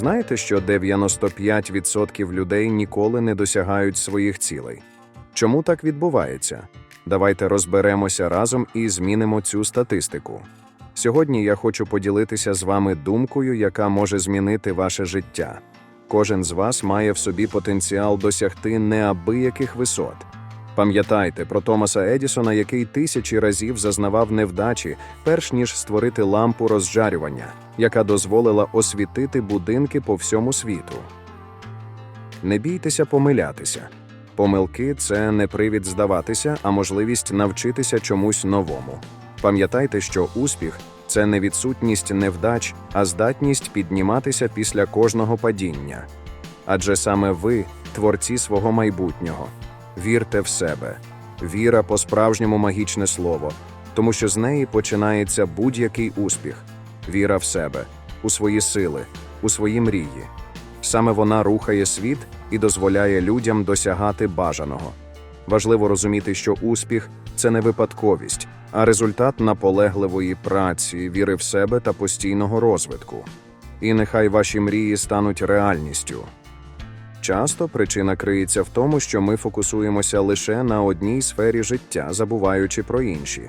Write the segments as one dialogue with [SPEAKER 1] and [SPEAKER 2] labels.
[SPEAKER 1] Знаєте, що 95% людей ніколи не досягають своїх цілей? Чому так відбувається? Давайте розберемося разом і змінимо цю статистику. Сьогодні я хочу поділитися з вами думкою, яка може змінити ваше життя. Кожен з вас має в собі потенціал досягти неабияких висот. Пам'ятайте про Томаса Едісона, який тисячі разів зазнавав невдачі, перш ніж створити лампу розжарювання, яка дозволила освітити будинки по всьому світу. Не бійтеся помилятися. Помилки це не привід здаватися, а можливість навчитися чомусь новому. Пам'ятайте, що успіх це не відсутність невдач, а здатність підніматися після кожного падіння. Адже саме ви творці свого майбутнього. Вірте в себе. Віра по-справжньому магічне слово, тому що з неї починається будь-який успіх. Віра в себе, у свої сили, у свої мрії. Саме вона рухає світ і дозволяє людям досягати бажаного. Важливо розуміти, що успіх це не випадковість, а результат наполегливої праці, віри в себе та постійного розвитку. І нехай ваші мрії стануть реальністю. Часто причина криється в тому, що ми фокусуємося лише на одній сфері життя, забуваючи про інші.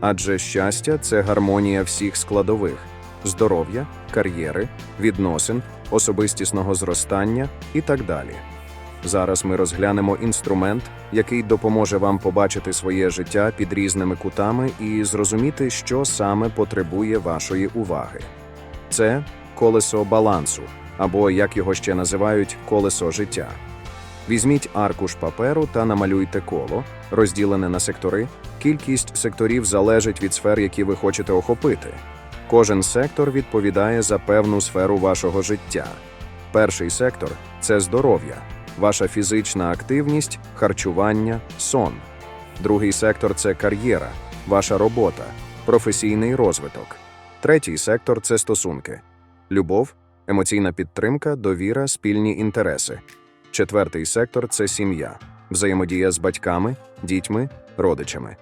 [SPEAKER 1] Адже щастя це гармонія всіх складових здоров'я, кар'єри, відносин, особистісного зростання і так далі. Зараз ми розглянемо інструмент, який допоможе вам побачити своє життя під різними кутами і зрозуміти, що саме потребує вашої уваги. Це колесо балансу, або як його ще називають, колесо життя. Візьміть аркуш паперу та намалюйте коло, розділене на сектори. Кількість секторів залежить від сфер, які ви хочете охопити. Кожен сектор відповідає за певну сферу вашого життя. Перший сектор це здоров'я, ваша фізична активність, харчування, сон. Другий сектор це кар'єра, ваша робота, професійний розвиток. Третій сектор це стосунки, любов, емоційна підтримка, довіра, спільні інтереси. Четвертий сектор це сім'я, взаємодія з батьками, дітьми, родичами.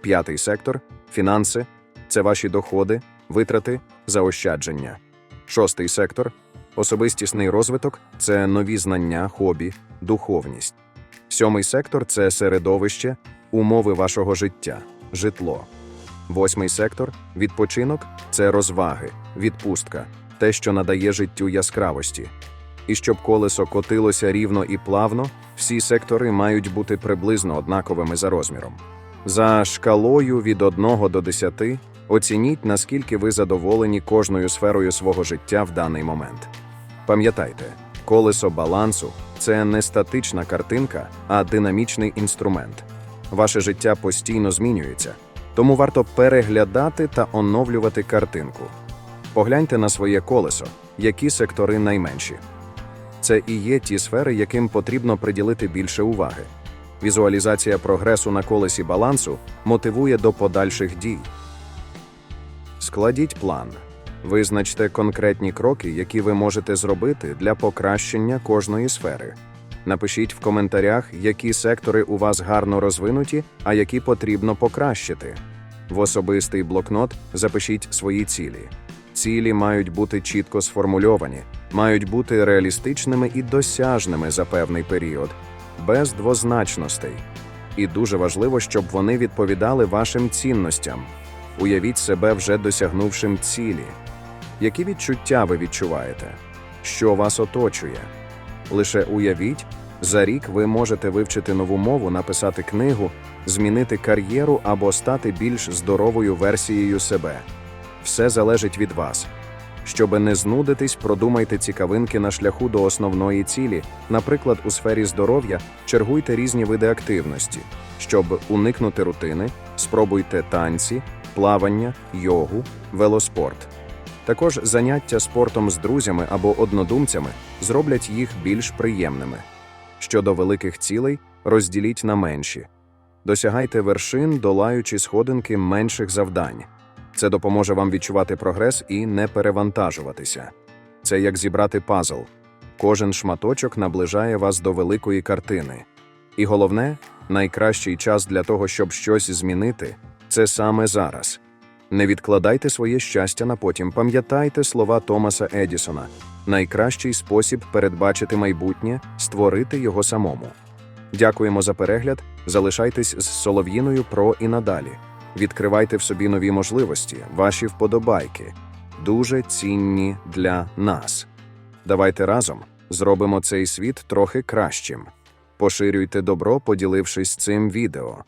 [SPEAKER 1] П'ятий сектор фінанси це ваші доходи, витрати, заощадження. Шостий сектор особистісний розвиток це нові знання, хобі, духовність. Сьомий сектор це середовище, умови вашого життя, житло. Восьмий сектор відпочинок це розваги, відпустка, те, що надає життю яскравості. І щоб колесо котилося рівно і плавно, всі сектори мають бути приблизно однаковими за розміром. За шкалою від 1 до 10 оцініть, наскільки ви задоволені кожною сферою свого життя в даний момент. Пам'ятайте, колесо балансу це не статична картинка, а динамічний інструмент. Ваше життя постійно змінюється, тому варто переглядати та оновлювати картинку. Погляньте на своє колесо, які сектори найменші. Це і є ті сфери, яким потрібно приділити більше уваги. Візуалізація прогресу на колесі балансу мотивує до подальших дій. Складіть план. Визначте конкретні кроки, які ви можете зробити для покращення кожної сфери. Напишіть в коментарях, які сектори у вас гарно розвинуті, а які потрібно покращити. В особистий блокнот запишіть свої цілі. Цілі мають бути чітко сформульовані, мають бути реалістичними і досяжними за певний період, без двозначностей. І дуже важливо, щоб вони відповідали вашим цінностям. Уявіть себе вже досягнувшим цілі. Які відчуття ви відчуваєте? Що вас оточує? Лише уявіть, за рік ви можете вивчити нову мову, написати книгу, змінити кар'єру або стати більш здоровою версією себе. Все залежить від вас. Щоби не знудитись, продумайте цікавинки на шляху до основної цілі. Наприклад, у сфері здоров'я чергуйте різні види активності. Щоб уникнути рутини, спробуйте танці, плавання, йогу, велоспорт. Також заняття спортом з друзями або однодумцями зроблять їх більш приємними. Щодо великих цілей, розділіть на менші. Досягайте вершин, долаючи сходинки менших завдань. Це допоможе вам відчувати прогрес і не перевантажуватися. Це як зібрати пазл. Кожен шматочок наближає вас до великої картини. І головне, найкращий час для того, щоб щось змінити, це саме зараз. Не відкладайте своє щастя на потім. Пам'ятайте слова Томаса Едісона: Найкращий спосіб передбачити майбутнє створити його самому. Дякуємо за перегляд. Залишайтесь з Солов'їною Про і надалі. Відкривайте в собі нові можливості, ваші вподобайки, дуже цінні для нас. Давайте разом зробимо цей світ трохи кращим. Поширюйте добро, поділившись цим відео.